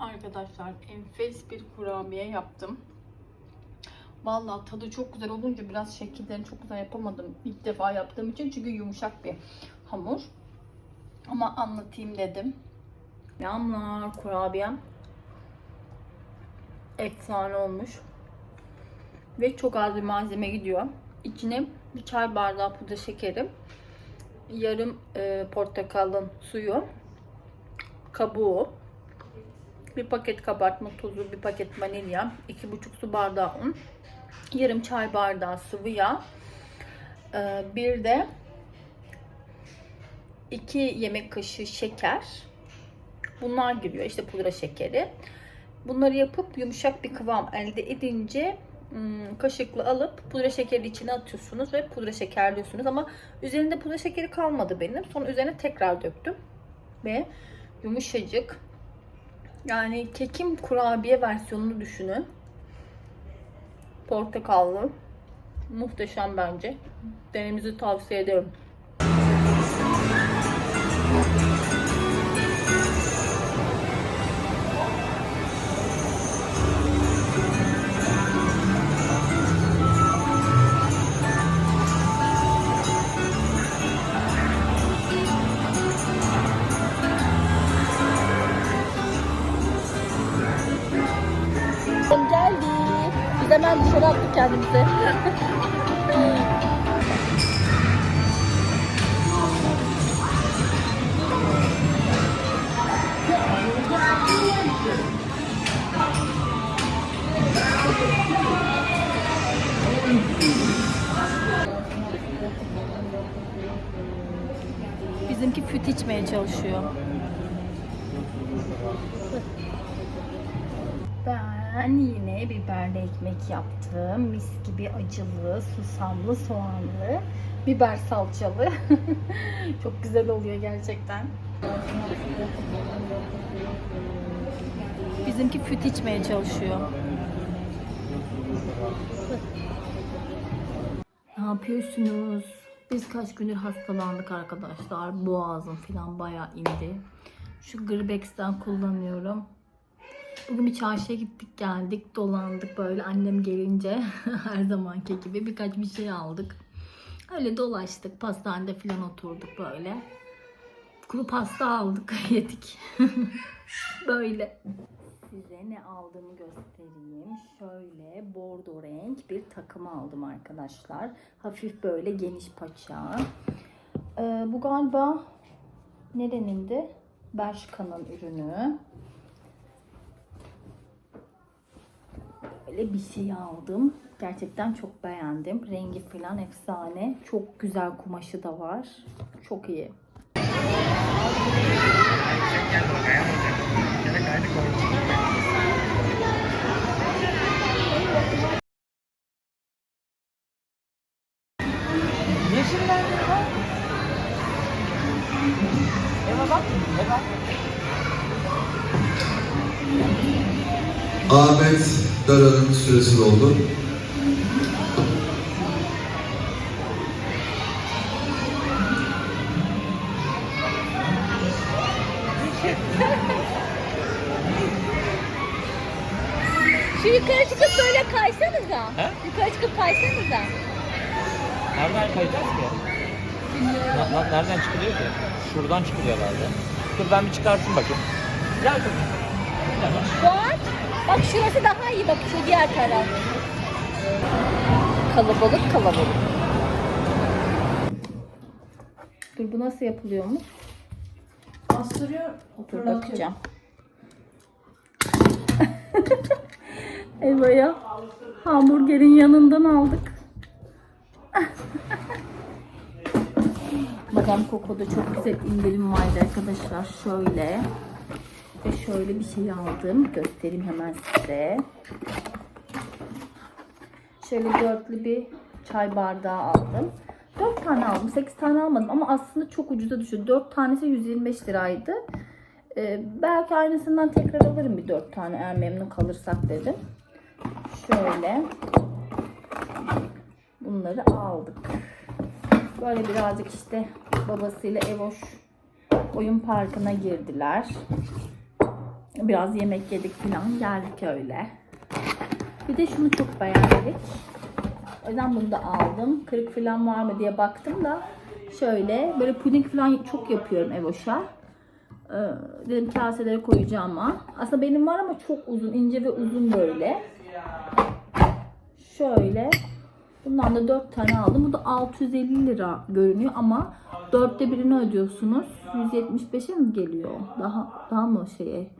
Arkadaşlar enfes bir kurabiye yaptım. Vallahi tadı çok güzel olunca biraz şekillerini çok güzel yapamadım. İlk defa yaptığım için çünkü yumuşak bir hamur. Ama anlatayım dedim. Yamlar kurabiyem efsane olmuş. Ve çok az bir malzeme gidiyor. İçine bir çay bardağı pudra şekeri, yarım e, portakalın suyu, kabuğu, bir paket kabartma tozu, bir paket vanilya, iki buçuk su bardağı un, yarım çay bardağı sıvı yağ, e, bir de 2 yemek kaşığı şeker. Bunlar giriyor. işte pudra şekeri. Bunları yapıp yumuşak bir kıvam elde edince ım, kaşıkla alıp pudra şekeri içine atıyorsunuz ve pudra şekerliyorsunuz ama üzerinde pudra şekeri kalmadı benim. Sonra üzerine tekrar döktüm ve yumuşacık. Yani kekim kurabiye versiyonunu düşünün. Portakallı. Muhteşem bence. Denemenizi tavsiye ederim. Biz hemen dışarı attık kendimizi. Bizimki füt içmeye çalışıyor. Ben yine biberli ekmek yaptım. Mis gibi acılı, susamlı, soğanlı, biber salçalı. Çok güzel oluyor gerçekten. Bizimki füt içmeye çalışıyor. Ne yapıyorsunuz? Biz kaç gündür hastalandık arkadaşlar. Boğazım falan bayağı indi. Şu Grbex'ten kullanıyorum. Bugün bir çarşıya gittik geldik dolandık böyle annem gelince her zamanki gibi birkaç bir şey aldık. Öyle dolaştık pastanede falan oturduk böyle. Kuru pasta aldık yedik. böyle. Size ne aldığımı göstereyim. Şöyle bordo renk bir takım aldım arkadaşlar. Hafif böyle geniş paça. Ee, bu galiba nerenindi? Bershka'nın ürünü. Böyle bir şey aldım. Gerçekten çok beğendim. Rengi falan efsane. Çok güzel kumaşı da var. Çok iyi. Eva bak. Eva. Ahmet Dara'nın süresi doldu. Şu yukarı çıkıp böyle kaysanıza. He? Yukarı çıkıp kaysanıza. Nereden kayacağız ki? Na- na- nereden çıkılıyor ki? Şuradan çıkılıyor herhalde. Dur ben bir çıkarsın bakayım. Gel kızım. Gel bak. Bak. Bak şurası daha iyi bak şu diğer taraf. Kalabalık kalabalık. Dur bu nasıl yapılıyormuş? Bastırıyor. Dur bakacağım. Eva'ya hamburgerin yanından aldık. Madame Coco'da çok güzel indirim vardı arkadaşlar. Şöyle ve şöyle bir şey aldım. Göstereyim hemen size. Şöyle dörtlü bir çay bardağı aldım. 4 tane aldım. 8 tane almadım ama aslında çok ucuza düştü. 4 tanesi 125 liraydı. Ee, belki aynısından tekrar alırım bir 4 tane eğer memnun kalırsak dedim. Şöyle. Bunları aldık. Böyle birazcık işte babasıyla Evoş oyun parkına girdiler. Biraz yemek yedik falan geldik öyle. Bir de şunu çok beğendik. O yüzden bunu da aldım. Kırık falan var mı diye baktım da şöyle böyle puding falan çok yapıyorum Evoş'a. Ee, dedim kaselere koyacağım ama. Aslında benim var ama çok uzun, ince ve uzun böyle. Şöyle. Bundan da 4 tane aldım. Bu da 650 lira görünüyor ama dörtte birini ödüyorsunuz. 175'e mi geliyor? Daha daha mı şeye?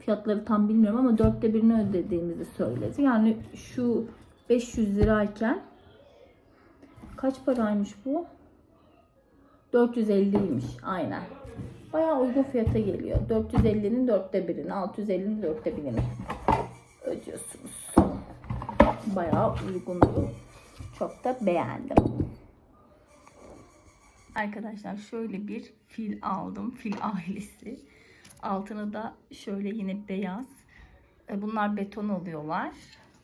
Fiyatları tam bilmiyorum ama dörtte birini ödediğimizi söyledi. Yani şu 500 lirayken kaç paraymış bu? 450'ymiş aynen. Bayağı uygun fiyata geliyor. 450'nin dörtte birini, 650'nin dörtte birini ödüyorsunuz. Bayağı uygundu. Çok da beğendim. Arkadaşlar şöyle bir fil aldım. Fil ailesi. Altına da şöyle yine beyaz. E, Bunlar beton oluyorlar.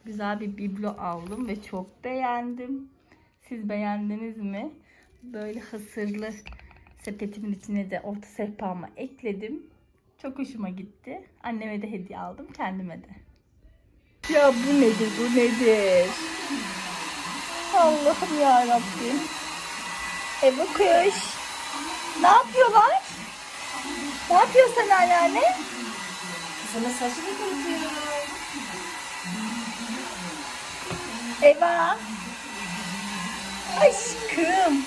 Güzel bir biblo aldım ve çok beğendim. Siz beğendiniz mi? Böyle hasırlı sepetimin içine de orta sehpama ekledim. Çok hoşuma gitti. Anneme de hediye aldım, kendime de. Ya bu nedir, bu nedir? Allah'ım ya Rabbim. Eve kuş. Ne yapıyorlar? Ne yapıyorsun anneanne? Sana saçını kurutuyorum. Eva. Aşkım.